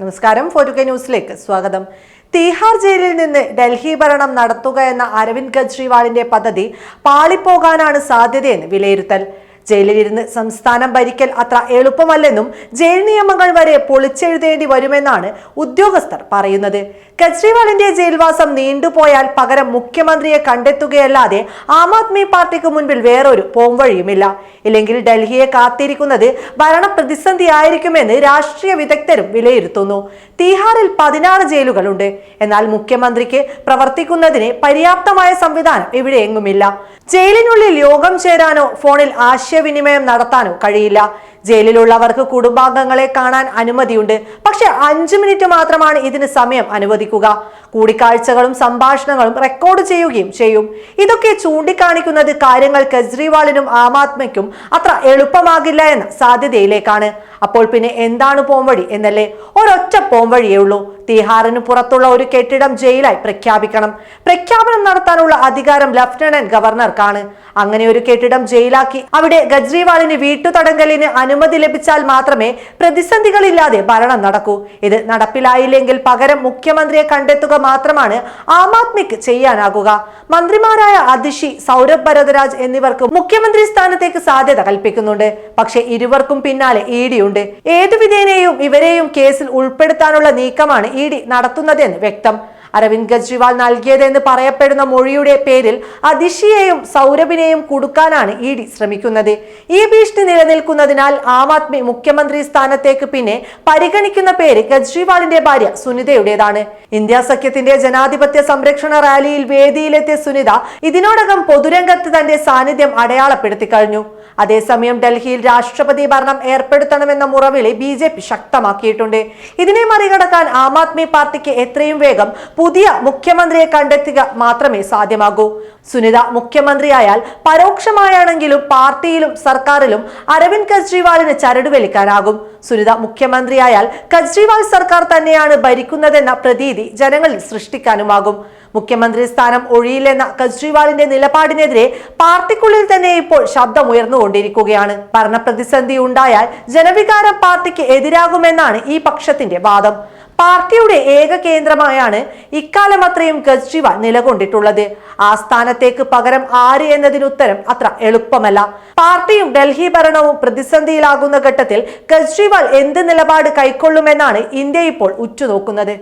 നമസ്കാരം. ഫോർട്ടുകെ ന്യൂസിലേക്ക് സ്വാഗതം. തീഹാർ ജയിലിൽ നിന്ന് ഡൽഹി ഭരണം നടത്തുക എന്ന അരവിന്ദ് കെജ്രിവാളിന്റെ പദ്ധതി പാളിപ്പോകാനാണ് സാധ്യതയെന്ന് വിലയിരുത്തൽ. ജയിലിലിരുന്ന് സംസ്ഥാനം ഭരിക്കൽ അത്ര എളുപ്പമല്ലെന്നും ജയിൽ നിയമങ്ങൾ വരെ പൊളിച്ചെഴുതേണ്ടി വരുമെന്നാണ് ഉദ്യോഗസ്ഥർ പറയുന്നത്. കെജ്രിവാളിന്റെ ജയിൽവാസം നീണ്ടുപോയാൽ പകരം മുഖ്യമന്ത്രിയെ കണ്ടെത്തുകയല്ലാതെ ആം ആദ്മി പാർട്ടിക്ക് മുൻപിൽ വേറൊരു പോംവഴിയുമില്ല. ഇല്ലെങ്കിൽ ഡൽഹിയെ കാത്തിരിക്കുന്നത് ഭരണ പ്രതിസന്ധിയായിരിക്കുമെന്ന് രാഷ്ട്രീയ വിദഗ്ധരും വിലയിരുത്തുന്നു. തീഹാറിൽ പതിനാറ് ജയിലുകളുണ്ട്. എന്നാൽ മുഖ്യമന്ത്രിക്ക് പ്രവർത്തിക്കുന്നതിന് പര്യാപ്തമായ സംവിധാനം ഇവിടെ എങ്ങുമില്ല ജയിലിനുള്ളിൽ യോഗം ചേരാനോ ഫോണിൽ ആശയവിനിമയം നടത്താനോ കഴിയില്ല. ജയിലിലുള്ളവർക്ക് കുടുംബാംഗങ്ങളെ കാണാൻ അനുമതിയുണ്ട്. പക്ഷെ അഞ്ചു മിനിറ്റ് മാത്രമാണ് ഇതിന് സമയം അനുവദിക്കുക. കൂടിക്കാഴ്ചകളും സംഭാഷണങ്ങളും റെക്കോർഡ് ചെയ്യുകയും ചെയ്യും. ഇതൊക്കെ ചൂണ്ടിക്കാണിക്കുന്നത് കാര്യങ്ങൾ കെജ്രിവാളിനും ആം ആദ്മിക്കും അത്ര എളുപ്പമാകില്ല എന്ന സാധ്യതയിലേക്കാണ്. അപ്പോൾ പിന്നെ എന്താണ് പോംവഴി എന്നല്ലേ? ഒരൊറ്റ പോംവഴിയേ ഉള്ളൂ. തീഹാറിന് പുറത്തുള്ള ഒരു കെട്ടിടം ജയിലായി പ്രഖ്യാപിക്കണം. പ്രഖ്യാപനം നടത്താനുള്ള അധികാരം ലഫ്റ്റനന്റ് ഗവർണർക്കാണ്. അങ്ങനെ ഒരു കെട്ടിടം ജയിലാക്കി അവിടെ കെജ്രിവാളിന് വീട്ടുതടങ്കലിന് അനുമതി ലഭിച്ചാൽ മാത്രമേ പ്രതിസന്ധികളില്ലാതെ ഭരണം നടക്കൂ. ഇത് നടപ്പിലായില്ലെങ്കിൽ പകരം മുഖ്യമന്ത്രിയെ കണ്ടെത്തുക മാത്രമാണ് ആം ആദ്മിക്ക് ചെയ്യാനാകുക. മന്ത്രിമാരായ അതിഷി സൗരഭ് ഭരദ്രാജ് എന്നിവർക്ക് മുഖ്യമന്ത്രി സ്ഥാനത്തേക്ക് സാധ്യത കൽപ്പിക്കുന്നുണ്ട്. പക്ഷെ ഇരുവർക്കും പിന്നാലെ ഇ ഡി ഉണ്ട്. ഏതു വിധേനയും ഇവരെയും കേസിൽ ഉൾപ്പെടുത്താനുള്ള നീക്കമാണ് ഇ ഡി നടത്തുന്നതെന്ന് വ്യക്തം. അരവിന്ദ് കെജ്രിവാൾ നൽകിയതെന്ന് പറയപ്പെടുന്ന മൊഴിയുടെ പേരിൽ അതിഷിയെയും സൗരഭിനെയും കൊടുക്കാനാണ് ഇ ഡി ശ്രമിക്കുന്നത്. ഈ ഭീഷണി നിലനിൽക്കുന്നതിനാൽ ആം ആദ്മി മുഖ്യമന്ത്രി സ്ഥാനത്തേക്ക് പിന്നെ പരിഗണിക്കുന്ന പേര് കെജ്രിവാളിന്റെ ഭാര്യ സുനിതയുടേതാണ്. ഇന്ത്യ സഖ്യത്തിന്റെ ജനാധിപത്യ സംരക്ഷണ റാലിയിൽ വേദിയിലെത്തിയ സുനിത ഇതിനോടകം പൊതുരംഗത്ത് തന്റെ സാന്നിധ്യം അടയാളപ്പെടുത്തി കഴിഞ്ഞു. അതേസമയം ഡൽഹിയിൽ രാഷ്ട്രപതി ഭരണം ഏർപ്പെടുത്തണമെന്ന മുറവിളി ബി ശക്തമാക്കിയിട്ടുണ്ട്. ഇതിനെ മറികടക്കാൻ ആം ആദ്മി പാർട്ടിക്ക് എത്രയും വേഗം പുതിയ മുഖ്യമന്ത്രിയെ കണ്ടെത്തുക മാത്രമേ സാധ്യമാകൂ. സുനിത മുഖ്യമന്ത്രിയായാൽ പരോക്ഷമായാണെങ്കിലും പാർട്ടിയിലും സർക്കാരിലും അരവിന്ദ് കെജ്രിവാളിന് ചരടുവലിക്കാനാകും സുനിത മുഖ്യമന്ത്രിയായാൽ കെജ്രിവാൾ സർക്കാർ തന്നെയാണ് ഭരിക്കുന്നതെന്ന പ്രതീതി ജനങ്ങളിൽ സൃഷ്ടിക്കാനുമാകും. മുഖ്യമന്ത്രി സ്ഥാനം ഒഴിയില്ലെന്ന കെജ്രിവാളിന്റെ നിലപാടിനെതിരെ പാർട്ടിക്കുള്ളിൽ തന്നെ ഇപ്പോൾ ശബ്ദം ഉയർന്നുകൊണ്ടിരിക്കുകയാണ് ഭരണപ്രതിസന്ധി ഉണ്ടായാൽ ജനവികാരം പാർട്ടിക്ക് എതിരാകുമെന്നാണ് ഈ പക്ഷത്തിന്റെ വാദം. പാർട്ടിയുടെ ഏക കേന്ദ്രമായാണ് ഇക്കാലം അത്രയും കെജ്രിവാൾ നിലകൊണ്ടിട്ടുള്ളത്. ആ സ്ഥാനത്തേക്ക് പകരം ആര് എന്നതിനുത്തരം അത്ര എളുപ്പമല്ല. പാർട്ടിയും ഡൽഹി ഭരണവും പ്രതിസന്ധിയിലാകുന്ന ഘട്ടത്തിൽ കെജ്രിവാൾ എന്ത് നിലപാട് കൈക്കൊള്ളുമെന്നാണ് ഇന്ത്യ ഇപ്പോൾ ഉറ്റുനോക്കുന്നത്.